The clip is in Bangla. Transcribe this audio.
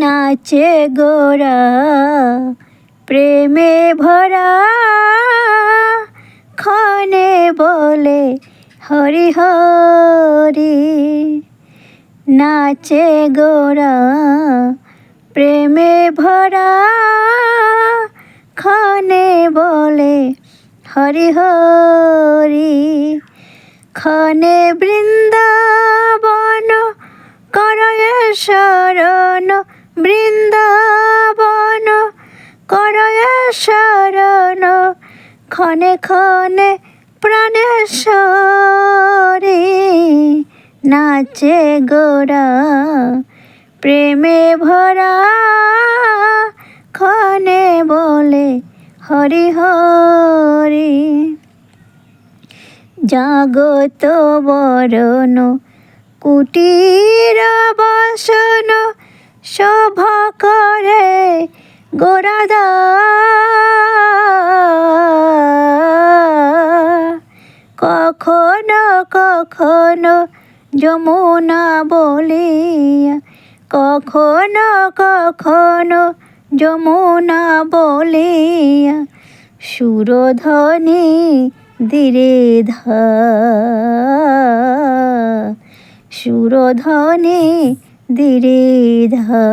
নাচে গোরা, প্রেমে ভরা। ক্ষণে বলে, হরি হরি। নাচে গোরা, প্রেমে ভরা। ক্ষণে বলে, হরি হরি। ক্ষণে বৃন্দাবন করয় শরণ বৃন্দাবন করয় ক্ষণে ক্ষণে প্রাণেশ্বরী নাচে গোরা প্রেমে ভরা ক্ষণে বলে হরি হরি। জাগত বরণ কুটির বাসন শোভা করে গোরাদা কখনো কখনো যমুনা বলিয়া, কখনো কখনো যমুনা বলিয়া, সুরধ্বনি ধীরে ধা। সুরধ্বনি ধীরে ধা